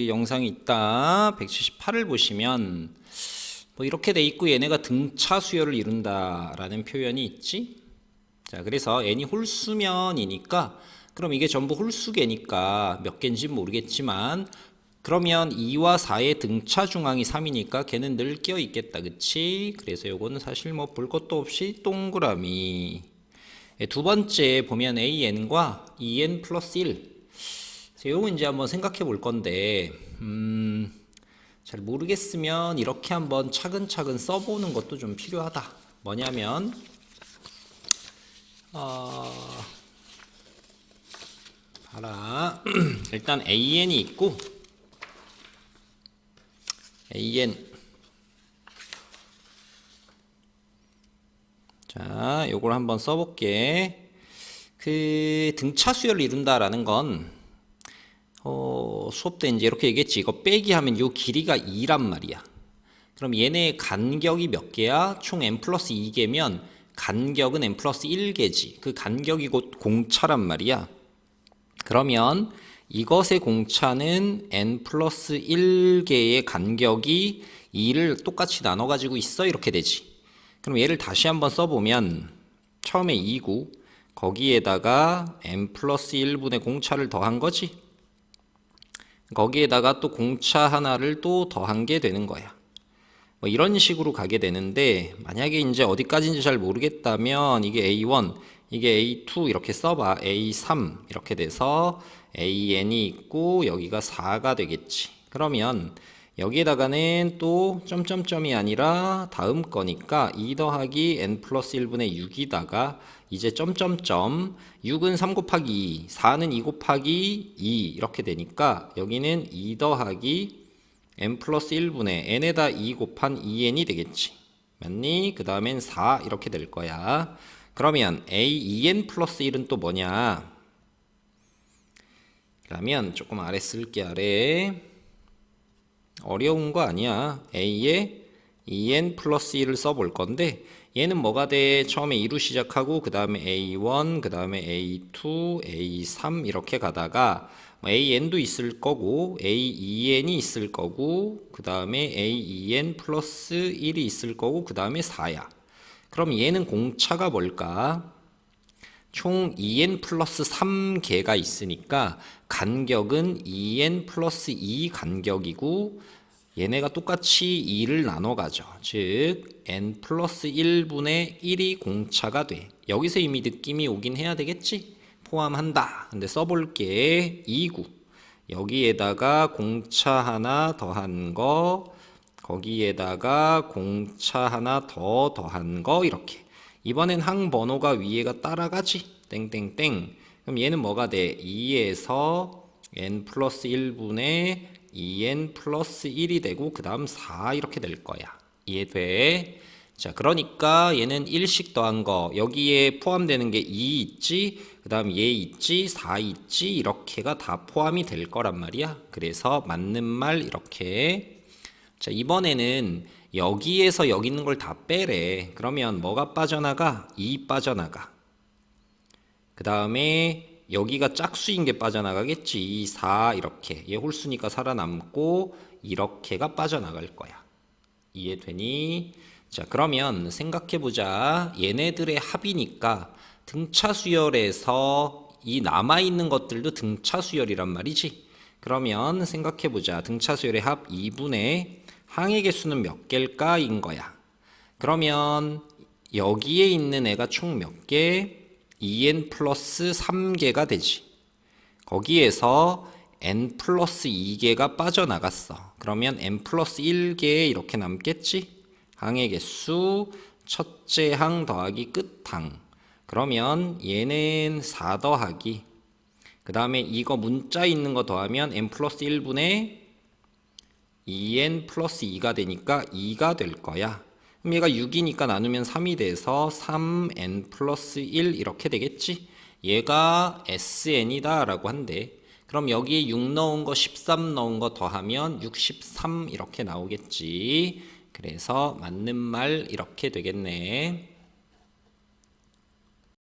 그 영상이 있다. 178을 보시면 뭐 이렇게 돼 있고 얘네가 등차 수열을 이룬다라는 표현이 있지. 자, 그래서 n이 홀수면이니까 그럼 이게 전부 홀수개니까 몇 개인지 모르겠지만 그러면 2와 4의 등차 중앙이 3이니까 걔는 늘 끼어 있겠다. 그치? 그래서 요거는 사실 뭐 볼 것도 없이 동그라미. 예, 두 번째 보면 an과 2n 플러스 1. 요거 이제 한번 생각해 볼 건데, 음, 잘 모르겠으면 이렇게 한번 차근차근 써보는 것도 좀 필요하다. 뭐냐면, 어, 봐라. 일단 an이 있고, an. 자, 요걸 한번 써볼게. 그 등차 수열을 이룬다라는 건 어, 수업 때 이제 이렇게 얘기했지. 이거 빼기 하면 요 길이가 2란 말이야. 그럼 얘네의 간격이 몇 개야? 총 n 플러스 2개면 간격은 n 플러스 1개지. 그 간격이 곧 공차란 말이야. 그러면 이것의 공차는 n 플러스 1개의 간격이 2를 똑같이 나눠 가지고 있어 이렇게 되지. 그럼 얘를 다시 한번 써보면 처음에 2구 거기에다가 n 플러스 1분의 공차를 더한 거지. 거기에다가 또 공차 하나를 또 더한 게 되는 거야. 뭐 이런 식으로 가게 되는데 만약에 이제 어디까지인지 잘 모르겠다면 이게 A1, 이게 A2 이렇게 써봐. A3 이렇게 돼서 AN이 있고 여기가 4가 되겠지. 그러면 여기에다가는 또 점점점이 아니라 다음 거니까 2 더하기 n 플러스 1분의 6이다가 이제 점점점 6은 3 곱하기 2, 4는 2 곱하기 2 이렇게 되니까 여기는 2 더하기 n 플러스 1분의 n에다 2 곱한 2n이 되겠지. 맞니? 그 다음엔 4 이렇게 될 거야. 그러면 a 2n 플러스 1은 또 뭐냐? 그러면 조금 아래 쓸게 아래. 어려운 거 아니야. a에 2n 플러스 1을 써볼 건데 얘는 뭐가 돼? 처음에 2로 시작하고 그 다음에 a1, 그 다음에 a2, a3 이렇게 가다가 뭐 an도 있을 거고 a2n이 있을 거고 그 다음에 a2n 플러스 1이 있을 거고 그 다음에 4야. 그럼 얘는 공차가 뭘까? 총 2n 플러스 3개가 있으니까 간격은 2n 플러스 2 간격이고 얘네가 똑같이 2를 나눠 가죠. 즉 n 플러스 1분의 1이 공차가 돼. 여기서 이미 느낌이 오긴 해야 되겠지? 포함한다. 근데 써볼게. 2구. 여기에다가 공차 하나 더한 거, 거기에다가 공차 하나 더 더한 거 이렇게. 이번엔 항 번호가 위에가 따라가지. 땡땡땡. 그럼 얘는 뭐가 돼? 2에서 n 플러스 1분의 2n 플러스 1이 되고 그 다음 4 이렇게 될 거야. 이해돼? 자, 그러니까 얘는 1씩 더한 거 여기에 포함되는 게 2 있지, 그 다음 얘 있지, 4 있지 이렇게가 다 포함이 될 거란 말이야. 그래서 맞는 말 이렇게. 자, 이번에는 여기에서 여기 있는 걸 다 빼래. 그러면 뭐가 빠져나가? 2 빠져나가. 그 다음에 여기가 짝수인 게 빠져나가겠지. 2, 4 이렇게. 얘 홀수니까 살아남고 이렇게가 빠져나갈 거야. 이해되니? 자, 그러면 생각해 보자. 얘네들의 합이니까 등차 수열에서 이 남아 있는 것들도 등차 수열이란 말이지. 그러면 생각해 보자. 등차 수열의 합 2분의 항의 개수는 몇 개일까인 거야. 그러면 여기에 있는 애가 총 몇 개? 2n 플러스 3개가 되지. 거기에서 n 플러스 2개가 빠져나갔어. 그러면 n 플러스 1개 이렇게 남겠지? 항의 개수 첫째 항 더하기 끝항. 그러면 얘는 4 더하기 그 다음에 이거 문자 있는 거 더하면 n 플러스 1분의 2n 플러스 2가 되니까 2가 될 거야. 그럼 얘가 6이니까 나누면 3이 돼서 3n 플러스 1 이렇게 되겠지? 얘가 sn이다 라고 한대. 그럼 여기에 6 넣은 거 13 넣은 거 더하면 63 이렇게 나오겠지. 그래서 맞는 말 이렇게 되겠네.